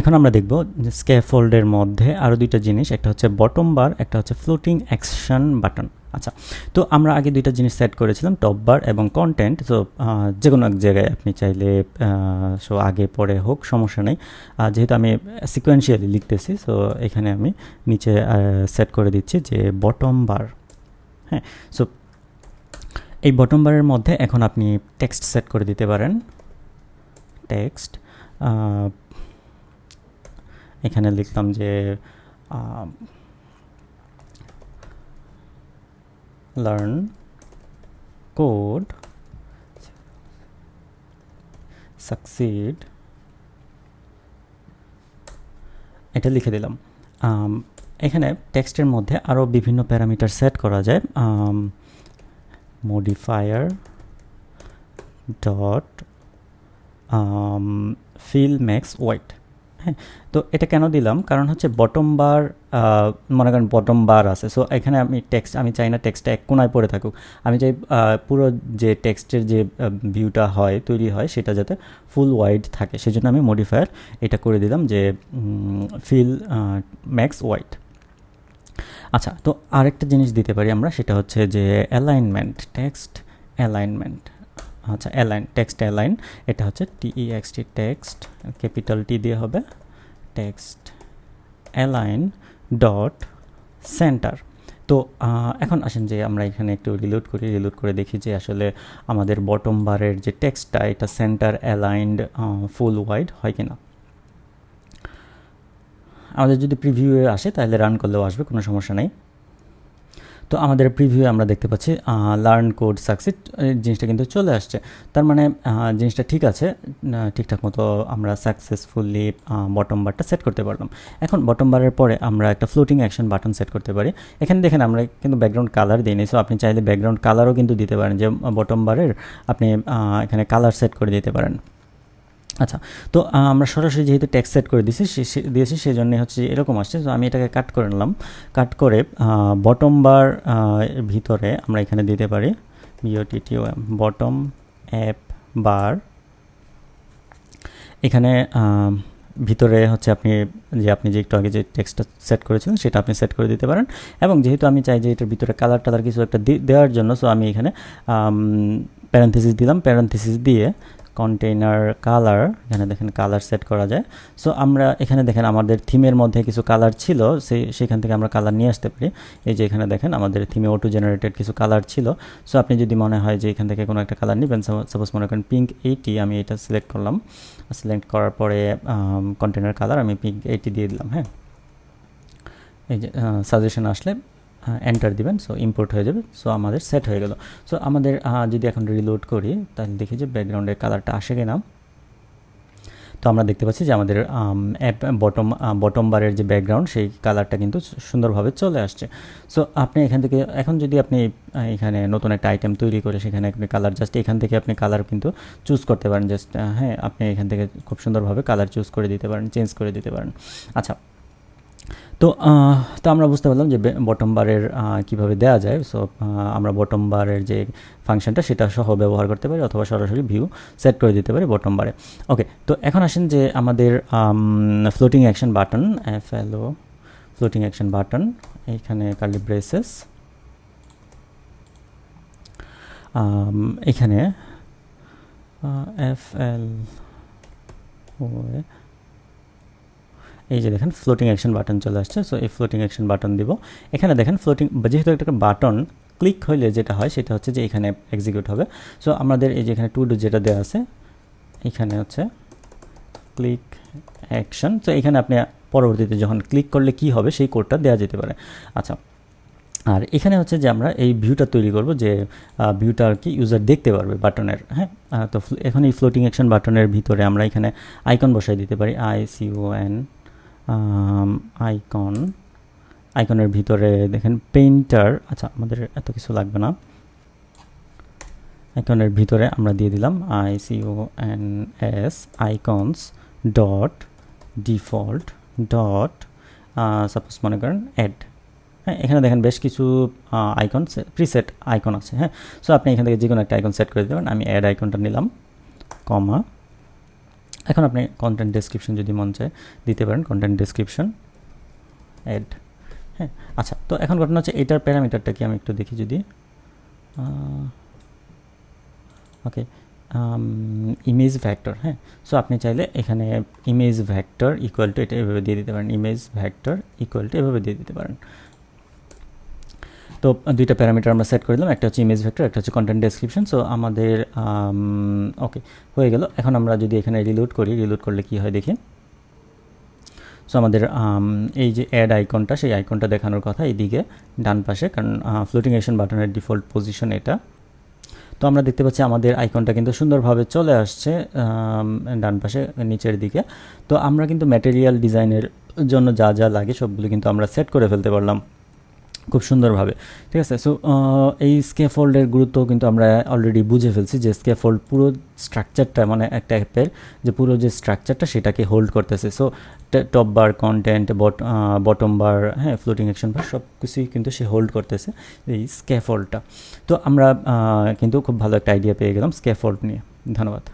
এখন আমরা দেখব যে মধ্যে আরও দুইটা জিনিস, একটা হচ্ছে বটম বার একটা হচ্ছে ফ্লোটিং অ্যাকশন বাটন আচ্ছা তো আমরা আগে দুইটা জিনিস সেট করেছিলাম টপ বার এবং কন্টেন্ট তো যে কোনো এক জায়গায় আপনি চাইলে সো আগে, পরে হোক, সমস্যা নেই। যেহেতু আমি সিকোয়েন্সিয়ালি লিখতেছি সো এখানে আমি নিচে সেট করে দিচ্ছি যে বটম বার হ্যাঁ সো এই বটম বারের মধ্যে এখন আপনি টেক্সট সেট করে দিতে পারেন। টেক্সট এখানে লিখলাম যে লার্ন কোড সাকসিড এটা লিখে দিলাম। এখানে টেক্সটের মধ্যে আরও বিভিন্ন প্যারামিটার সেট করা যায়। Modifier dot fill max width হ্যাঁ তো এটা কেন দিলাম? কারণ হচ্ছে বটম বার মনে করেন বটম বার আছে। সো এখানে আমি টেক্সট আমি চাই না টেক্সটটা এক কোনায় পড়ে থাকুক। আমি চাই পুরো যে টেক্সটের যে ভিউটা হয়, তৈরি হয়, সেটা যাতে ফুল ওয়াইড থাকে। সেজন্য আমি মডিফায়ার এটা করে দিলাম যে ফিল ম্যাক্স ওয়াইড আচ্ছা তো আরেকটা জিনিস দিতে পারি আমরা, সেটা হচ্ছে যে অ্যালাইনমেন্ট টেক্সট অ্যালাইনমেন্ট আচ্ছা অ্যালাইন টেক্সট অ্যালাইন এটা হচ্ছে টিইএক্সটি টেক্সট ক্যাপিটাল টি দিয়ে হবে টেক্সট অ্যালাইন ডট সেন্টার তো এখন আসেন যে আমরা এখানে একটু রিলোড করি রিলোড করে দেখি যে আসলে আমাদের বটম বারের যে টেক্সটটা এটা সেন্টার অ্যালাইন্ড ফুল ওয়াইড হয় কিনা। আমাদের যদি প্রিভিউয়ে আসে, তাহলে রান করলেও আসবে, কোনো সমস্যা নেই। তো আমাদের প্রিভিউ আমরা দেখতে পাচ্ছি লার্ন কোড সাকসিড জিনিসটা কিন্তু চলে আসছে। তার মানে জিনিসটা ঠিক আছে ঠিকঠাক মতো আমরা সাকসেসফুলি বটম বারটা সেট করতে পারলাম। এখন বটম বারের পরে আমরা একটা ফ্লোটিং অ্যাকশন বাটন সেট করতে পারি। এখানে দেখেন আমরা কিন্তু ব্যাকগ্রাউন্ড কালার দিইনি সো আপনি চাইলে ব্যাকগ্রাউন্ড কালারও কিন্তু দিতে পারেন, যে বটম বারের আপনি এখানে কালার সেট করে দিতে পারেন। আচ্ছা তো আমরা সরাসরি যেহেতু ট্যাক্স সেট করে দিয়েছি দিয়েছি সেই জন্য হচ্ছে এরকম আসছে। তো আমি এটাকে কাট করে নিলাম। কাট করে বটম বার ভিতরে আমরা এখানে দিতে পারি বিওটিটিও বটম অ্যাপ বার এখানে ভিতরে হচ্ছে আপনি, যে আপনি যে একটু আগে যে টেক্সটটা সেট করেছিলেন, সেটা আপনি সেট করে দিতে পারেন। এবং যেহেতু আমি চাই যে এটার ভিতরে কালার টালার কিছু একটা দেওয়ার জন্য সো আমি এখানে প্যারেন্থিসিস দিলাম। প্যারেন্থিসিস দিয়ে কন্টেইনার কালার এখানে দেখেন কালার সেট করা যায়। সো আমরা এখানে দেখেন আমাদের থিমের মধ্যে কিছু কালার ছিল, সেই, সেখান থেকে আমরা কালার নিয়ে আসতে পারি। এই যে এখানে দেখেন আমাদের থিমে অটো জেনারেটেড কিছু কালার ছিল। সো আপনি যদি মনে হয় যে এখান থেকে কোনো একটা কালার নেবেন সাপোজ মনে করেন পিঙ্ক এইটি আমি এটা সিলেক্ট করলাম। সিলেক্ট করার পরে কন্টেনার কালার আমি পিঙ্ক এইটি দিয়ে দিলাম হ্যাঁ? এই যে সাজেশন আসলে এন্টার দিবেন সো ইম্পোর্ট হয়ে যাবে সো আমাদের সেট হয়ে গেল। সো আমাদের যদি এখন রিলোড করি, তাহলে দেখি যে ব্যাকগ্রাউন্ডের কালারটা আসে কিনা। তো আমরা দেখতে পাচ্ছি যে আমাদের অ্যাপ বটম বটম বারের যে ব্যাকগ্রাউন্ড সেই কালারটা কিন্তু সুন্দরভাবে চলে আসছে। সো আপনি এখান থেকে, এখন যদি আপনি এখানে নতুন একটা আইটেম তৈরি করে, সেখানে আপনি কালার জাস্ট এখান থেকে আপনি কালার কিন্তু চুজ করতে পারেন। জাস্ট হ্যাঁ আপনি এখান থেকে খুব সুন্দরভাবে কালার চুজ করে দিতে পারেন চেঞ্জ করে দিতে পারেন। আচ্ছা তো তো আমরা বুঝতে পারলাম যে বটম বারের কীভাবে দেওয়া যায়। সো আমরা বটম বারের যে ফাংশনটা সেটা সহ ব্যবহার করতে পারি অথবা সরাসরি ভিউ সেট করে দিতে পারি বটম বারে ওকে তো এখন আসেন যে আমাদের floating action button F L floating action button এইখানে কার্লি ব্রেসেস এখানে এফ এল ও এই যে দেখেন ফ্লোটিং অ্যাকশন বাটন চলে আসছে সো এই ফ্লোটিং অ্যাকশন বাটন দিব। এখানে দেখেন ফ্লোটিং যেহেতু একটা বাটন ক্লিক হইলে যেটা হয়, সেটা হচ্ছে যে এখানে এক্সিকিউট হবে। সো আমাদের এই যে এখানে টু ডু যেটা দেওয়া আছে, এখানে হচ্ছে ক্লিক অ্যাকশন তো এখানে আপনি পরবর্তীতে যখন ক্লিক করলে কি হবে, সেই কোডটা দেওয়া যেতে পারে। আচ্ছা আর এখানে হচ্ছে যে আমরা এই ভিউটা তৈরি করব যে ভিউটা আর কি ইউজার দেখতে পারবে বাটনের হ্যাঁ? তো এখন এই ফ্লোটিং অ্যাকশন বাটনের ভিতরে আমরা এখানে আইকন বসাই দিতে পারি I C O N icon আইকনের ভিতরে দেখেন পেইন্টার আচ্ছা আমাদের এত কিছু লাগবে না। আইকনের ভিতরে আমরা দিয়ে দিলাম I C O N S icons dot default dot suppose মনে করেন অ্যাড হ্যাঁ এখানে দেখেন বেশ কিছু আইকন প্রিসেট আইকন আছে হ্যাঁ। সো আপনি এখান থেকে যে কোনো একটা আইকন সেট করে দেবেন আমি অ্যাড আইকনটা নিলাম কমা এখন আপনি কন্টেন্ট ডেসক্রিপশন যদি মন চায় দিতে পারেন কন্টেন্ট ডেসক্রিপশন অ্যাড হ্যাঁ। আচ্ছা তো এখন ঘটনা হচ্ছে এটার প্যারামিটারটা কি আমি একটু দেখি যদি। ওকে ইমেজ ভ্যাক্টর হ্যাঁ। সো আপনি চাইলে এখানে ইমেজ ভ্যাক্টর ইকুয়াল টু এটা এভাবে দিয়ে দিতে পারেন। ইমেজ ভ্যাক্টর ইকুয়াল টু এভাবে দিয়ে দিতে পারেন। তো দুইটা প্যারামিটার আমরা সেট করে দিলাম। একটা হচ্ছে ইমেজ ভেক্টর একটা হচ্ছে কন্টেন্ট ডেসক্রিপশন সো আমাদের ওকে হয়ে গেল। এখন আমরা যদি এখানে রিলোড করি রিলোড করলে কি হয় দেখি? সো আমাদের এই যে অ্যাড আইকনটা সেই আইকনটা দেখানোর কথা এইদিকে, ডান পাশে, কারণ ফ্লোটিং এশন বাটনের ডিফল্ট পজিশন এটা। তো আমরা দেখতে পাচ্ছি আমাদের আইকনটা কিন্তু সুন্দরভাবে চলে আসছে ডান পাশে, নিচের দিকে। তো আমরা কিন্তু ম্যাটেরিয়াল ডিজাইনের জন্য যা যা লাগে সবগুলো কিন্তু আমরা সেট করে ফেলতে পারলাম। খুব সুন্দরভাবে। ঠিক আছে? সো এই স্কেফোল্ডের গুরুত্ব কিন্তু আমরা অলরেডি বুঝে ফেলছি যে স্কেফোল্ড পুরো স্ট্রাকচারটা মানে একটা অ্যাপের যে পুরো যে স্ট্রাকচারটা সেটাকে হোল্ড করতেছে। So top bar content bot bottom bar হ্যাঁ ফ্লোটিং অ্যাকশন বার সব কিছুই কিন্তু সে হোল্ড করতেছে এই স্কেফোল্ডটা তো আমরা কিন্তু খুব ভালো একটা আইডিয়া পেয়ে গেলাম স্কেফোল্ড নিয়ে। ধন্যবাদ।